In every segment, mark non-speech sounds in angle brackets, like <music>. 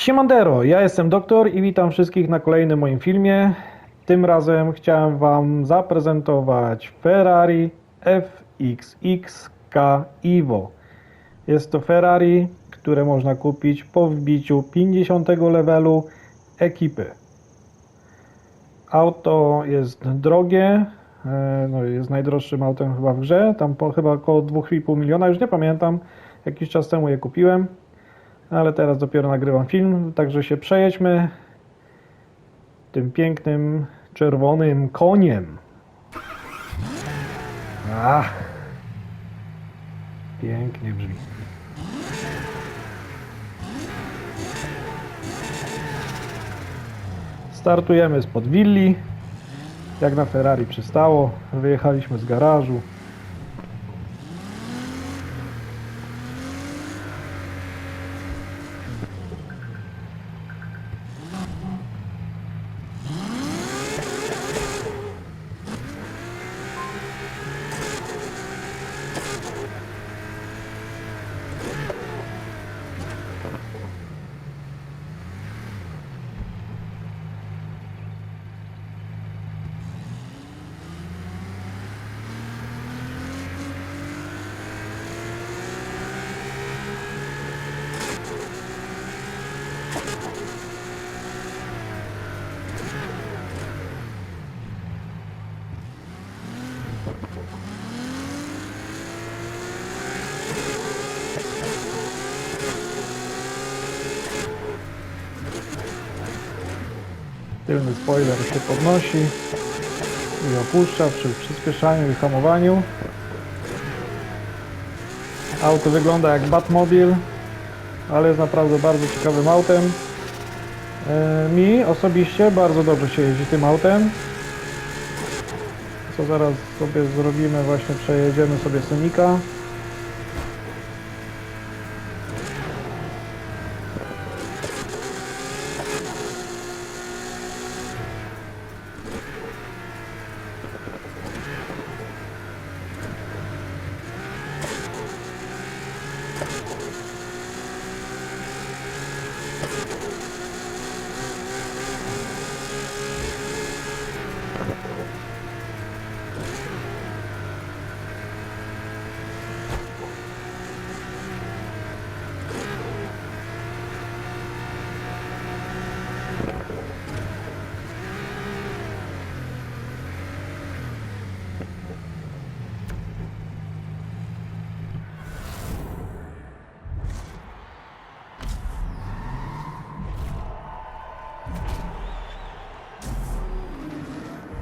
Siemandero, ja jestem doktor i witam wszystkich na kolejnym moim filmie. Tym razem chciałem Wam zaprezentować Ferrari FXXK Evo. Jest to Ferrari, które można kupić po wbiciu 50 levelu ekipy. Auto jest drogie, e, no jest najdroższym autem chyba w grze, tam po, chyba około 2,5 miliona, już nie pamiętam, jakiś czas temu je kupiłem ale teraz dopiero nagrywam film, także się przejedźmy tym pięknym czerwonym koniem. Ach, pięknie brzmi. Startujemy spod willi, jak na Ferrari przystało. Wyjechaliśmy z garażu. Tylny spoiler się podnosi i opuszcza przy przyspieszaniu i hamowaniu. Auto wygląda jak Batmobil, ale jest naprawdę bardzo ciekawym autem. E, Mi osobiście bardzo dobrze się jeździ tym autem. Co zaraz sobie zrobimy, właśnie przejedziemy sobie Sonika.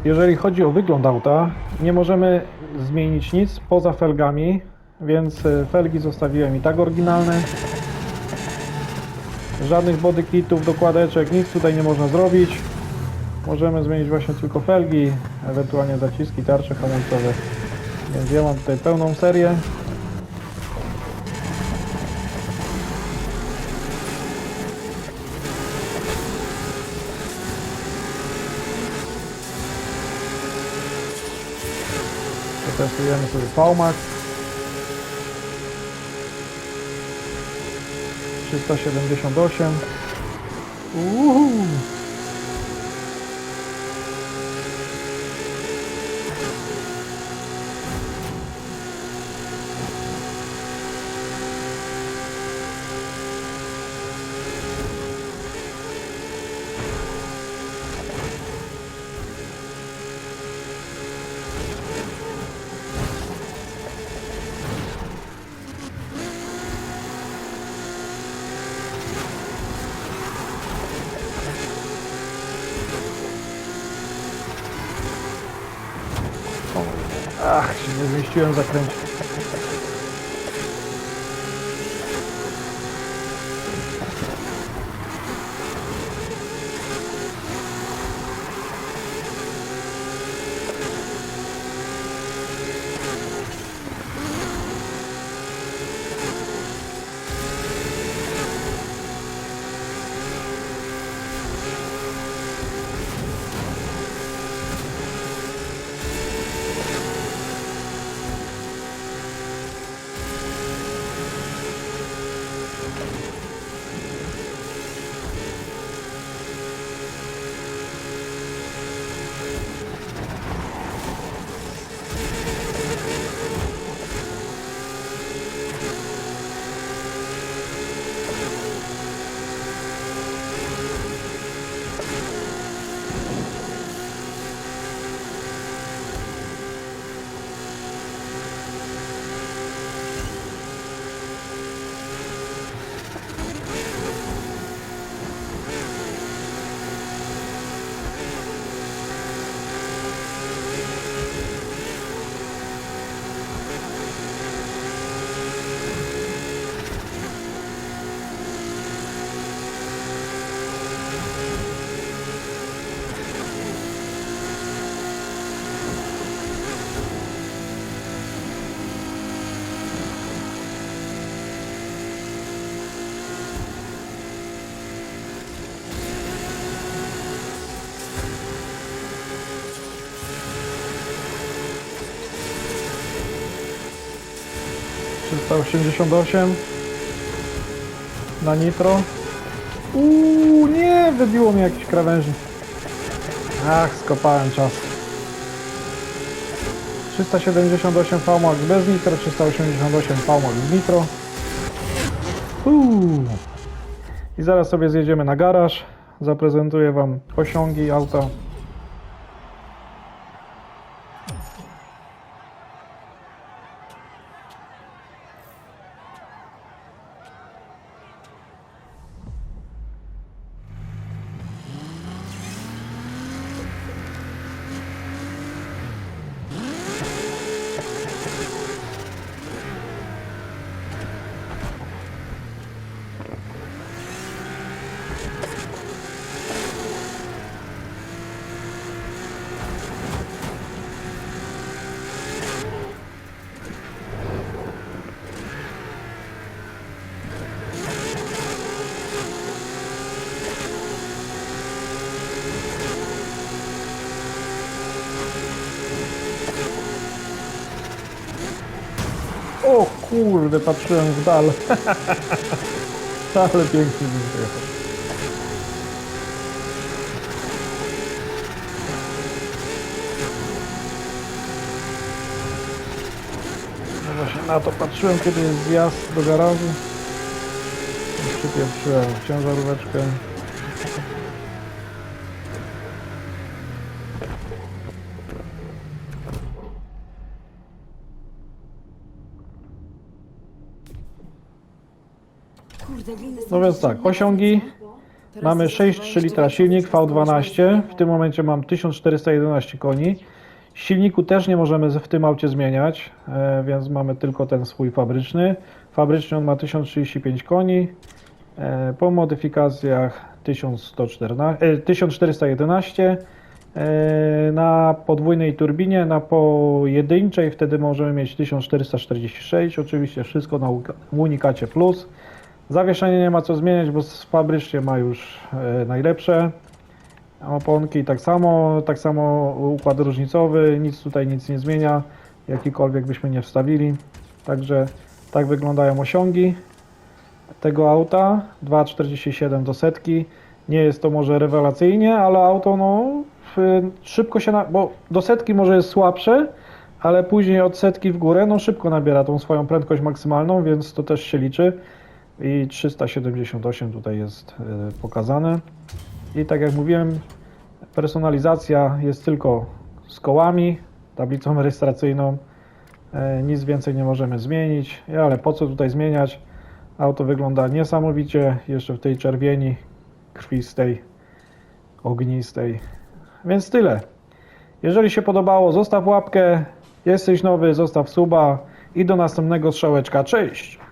Jeżeli chodzi o wygląd auta, nie możemy zmienić nic poza felgami, więc e, felgi zostawiłem i tak oryginalne. Żadnych body kitów, dokładeczek, nic tutaj nie można zrobić. Możemy zmienić właśnie tylko felgi, ewentualnie zaciski, tarcze hamulcowe. Więc ja mam tutaj pełną serię. Przetestujemy sobie VMAX 378 Uhu. değişiyor ön zaten. 188 na nitro. Uuu, nie, wybiło mi jakiś krawężnik. Ach, skopałem czas. 378 VMAX bez nitro, 388 VMAX z nitro. Uuu. I zaraz sobie zjedziemy na garaż. Zaprezentuję Wam osiągi auta O kurde, patrzyłem w dal. <laughs> Ale pięknie wyjechał. No właśnie na to patrzyłem, kiedy jest zjazd do garażu. Przypieprzyłem ciężaróweczkę. No więc tak, osiągi. Mamy 6,3 litra silnik V12. W tym momencie mam 1411 koni. Silniku też nie możemy w tym aucie zmieniać, e, więc mamy tylko ten swój fabryczny. Fabryczny on ma 1035 koni. E, Po modyfikacjach 1114, e, 1411. E, Na podwójnej turbinie, na pojedynczej wtedy możemy mieć 1446. Oczywiście wszystko na unikacie plus. Zawieszenie nie ma co zmieniać, bo fabrycznie ma już e, najlepsze oponki. Tak samo, tak samo układ różnicowy, nic tutaj nic nie zmienia, jakikolwiek byśmy nie wstawili. Także tak wyglądają osiągi tego auta. 2,47 do setki. Nie jest to może rewelacyjnie, ale auto no szybko się, na, bo do setki może jest słabsze, ale później od setki w górę no szybko nabiera tą swoją prędkość maksymalną, więc to też się liczy i 378 tutaj jest e, pokazane. I tak jak mówiłem, personalizacja jest tylko z kołami, tablicą rejestracyjną. E, Nic więcej nie możemy zmienić, ale po co tutaj zmieniać? Auto wygląda niesamowicie, jeszcze w tej czerwieni, krwistej, ognistej. Więc tyle. Jeżeli się podobało, zostaw łapkę. Jesteś nowy, zostaw suba i do następnego strzałeczka. Cześć!